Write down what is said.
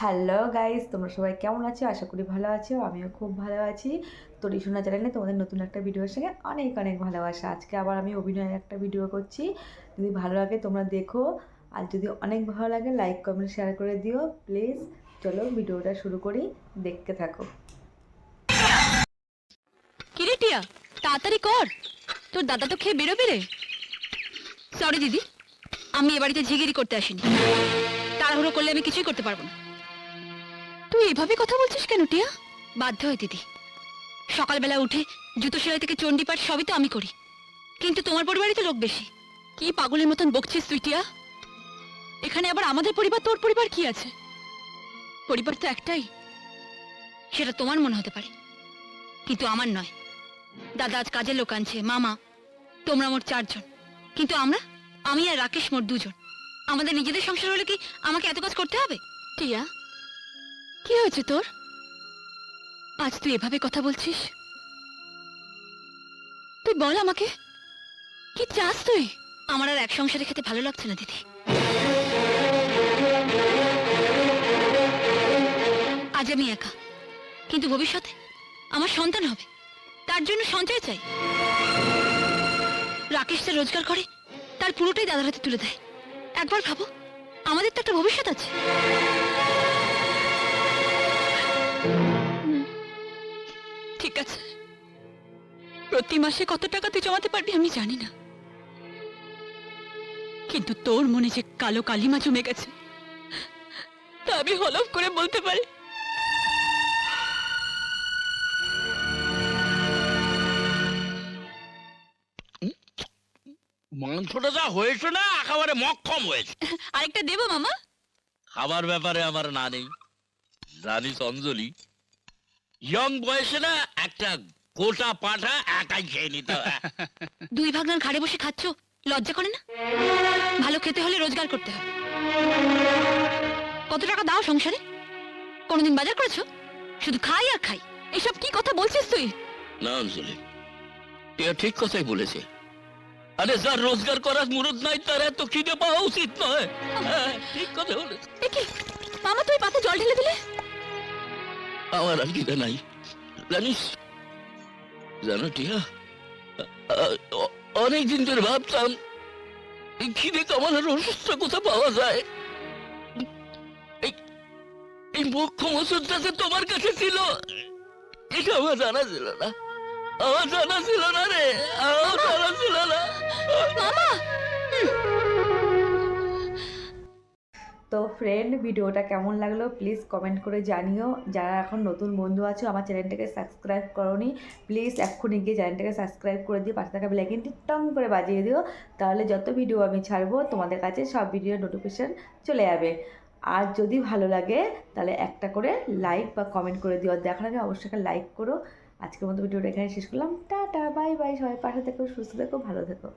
Hello guys তোমরা সবাই কেমন আছো? আশা করি ভালো আছো, আমিও খুব ভালো আছি। তো রিসুনা চ্যানেলে তোমাদের নতুন একটা ভিডিওর সঙ্গে অনেক অনেক ভালোবাসা। আজকে আবার আমি অভিনয়ের একটা ভিডিও করছি। যদি ভালো লাগে তোমরা দেখো, আর যদি অনেক ভালো লাগে লাইক কমেন্ট শেয়ার করে দিও প্লিজ চলো ভিডিওটা শুরু করি, দেখতে থাকো। তাড়াতাড়ি কর। তোর দাদা তো খেয়ে বেরোবে রে। সরি দিদি, আমি এ বাড়িতে ঝিগিরি করতে আসিনি। তাড়াহুড়ো করলে আমি কিছুই করতে পারব না। তুই এভাবে কথা বলছিস কেন, টিয়া? বাধ্য হয় দিদি। সকালবেলা উঠে জুতো সেলাই থেকে চণ্ডীপাঠ সবই তো আমি করি। কিন্তু তোমার পরিবারই তো লোক বেশি। কি পাগলের মতন বকছিস তুই, টিয়া? এখানে আবার আমাদের পরিবার, তোর পরিবার কি আছে? পরিবার তো একটাই। সেটা তোমার মনে হতে পারে। কিন্তু আমার নয়। দাদা আজ কাজের লোক আনছে, মামা, তোমরা মোট চারজন। কিন্তু আমরা, আমি আর রাকেশ মোট দুজন। আমাদের নিজেদের সংসার হলে কি আমাকে এত কাজ করতে হবে? টিয়া কি হয়েছে তোর? আজ তুই এভাবে কথা বলছিস? তুই বল আমাকে। কি চাস তুই? আমার আর এক সংসারে খেতে ভালো লাগছে না, দিদি। আজ আমি একা। কিন্তু ভবিষ্যতে আমার সন্তান হবে। তার জন্য সঞ্চয় চাই। রাকেশ যা রোজগার করে, তার পুরোটাই দাদার হাতে তুলে দেয়। একবার ভাবো, আমাদের তো একটা ভবিষ্যৎ আছে। ঠিক আছে। প্রতি মাসে কত টাকা তুই জমাতে পারবি আমি জানি না। কিন্তু তোর মনে যে কালো কালিমা জমে গেছে তা আমি হলফ করে বলতে পারি। মাংসটা যা হয়েছে না একেবারে মক্ষম হয়েছে। আরেকটা দেবো মামা? খাবার ব্যাপারে আমার না নেই। জানিস অঞ্জলি ইয়ং বয়সে না একটা গোটা পাঠা একাই খেয়ে নিতে হয়। দুই ভাগনার ঘাড়ে বসে খাচ্ছ? লজ্জা করে না? ভালো খেতে হলে রোজগার করতে হবে কত টাকা দাও সংসারে? কোনোদিন বাজার করেছ? শুধু খাই আর খাই। এসব কি কথা বলছিস তুই? না অঞ্জলি এ ঠিক কথাই বলেছে। আরে যার রোজগার করার মুরুদ নাই তার এত খিদে পাওয়া উচিত নয়। হ্যাঁ, ঠিক কথা বলেছে। মামা তুই পাতে জল ঢেলে দিলে? আমার আর খিদে নাই। জানিস? জানো টিয়া অনেক দিন ধরে ভাবতাম খিদে কামানোর ওষুধটা কোথা পাওয়া যায়। এই- এই মুখ্য ওষুধটা যে তোমার কাছে ছিল। এটা আমার জানা ছিল না। আমার জানা ছিল না রে। আমার জানা ছিল না। মামা ফ্রেন্ড ভিডিওটা কেমন লাগল প্লিজ কমেন্ট করে জানিও। যারা এখন নতুন বন্ধু আছো, আমার চ্যানেলটাকে সাবস্ক্রাইব করোনি প্লিজ এক্ষুনি গিয়ে চ্যানেলটাকে সাবস্ক্রাইব করে দিয়ে পাশে থাকা বেলাইকিনটি টং করে বাজিয়ে দিও, তাহলে যত ভিডিও আমি ছাড়বো, তোমাদের কাছে সব ভিডিও নোটিফিকেশান চলে যাবে। আর যদি ভালো লাগে, তাহলে একটা করে লাইক বা কমেন্ট করে দিও। দেখার আগে অবশ্যই লাইক করো। আজকের মতো ভিডিওটা এখানে শেষ করলাম। টাটা বাই বাই সবাই পাশে থেকো, সুস্থ থেকো, ভালো থেকো।